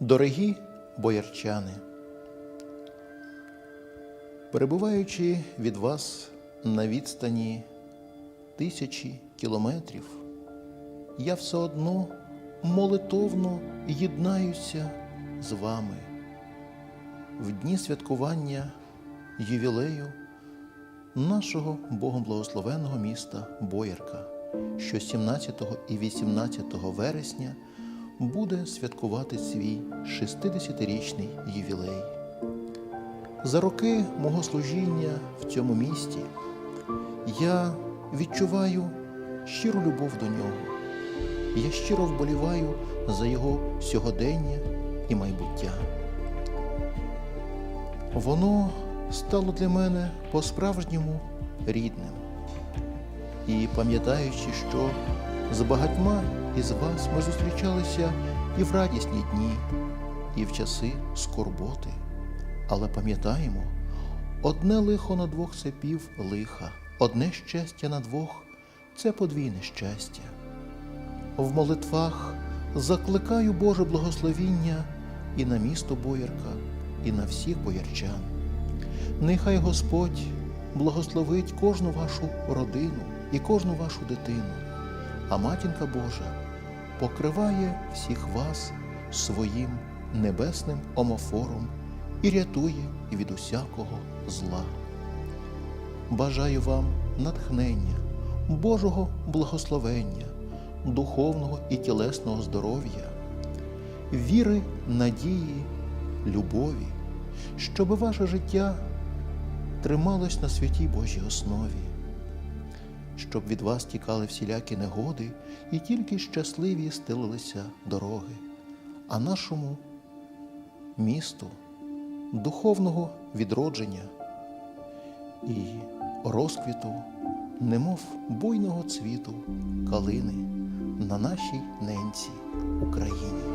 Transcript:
Дорогі боярчани, перебуваючи від вас на відстані тисячі кілометрів, я все одно молитовно єднаюся з вами. В дні святкування ювілею нашого Богом благословенного міста Боярка, що 17 і 18 вересня буде святкувати свій 60-річний ювілей. За роки мого служіння в цьому місті я відчуваю щиру любов до нього. Я щиро вболіваю за його сьогодення і майбуття. Воно стало для мене по-справжньому рідним. І пам'ятаючи, що з багатьма із вас ми зустрічалися і в радісні дні, і в часи скорботи. Але пам'ятаємо, одне лихо на двох це пів лиха, одне щастя на двох це подвійне щастя. В молитвах закликаю Боже благословіння і на місто Боярка, і на всіх боярчан. Нехай Господь благословить кожну вашу родину і кожну вашу дитину, а матінка Божа покриває всіх вас своїм небесним омофором і рятує від усякого зла. Бажаю вам натхнення, Божого благословення, духовного і тілесного здоров'я, віри, надії, любові, щоб ваше життя трималось на святій Божій основі, щоб від вас тікали всілякі негоди і тільки щасливі стелилися дороги, а нашому місту духовного відродження і розквіту, немов буйного цвіту калини на нашій ненці Україні.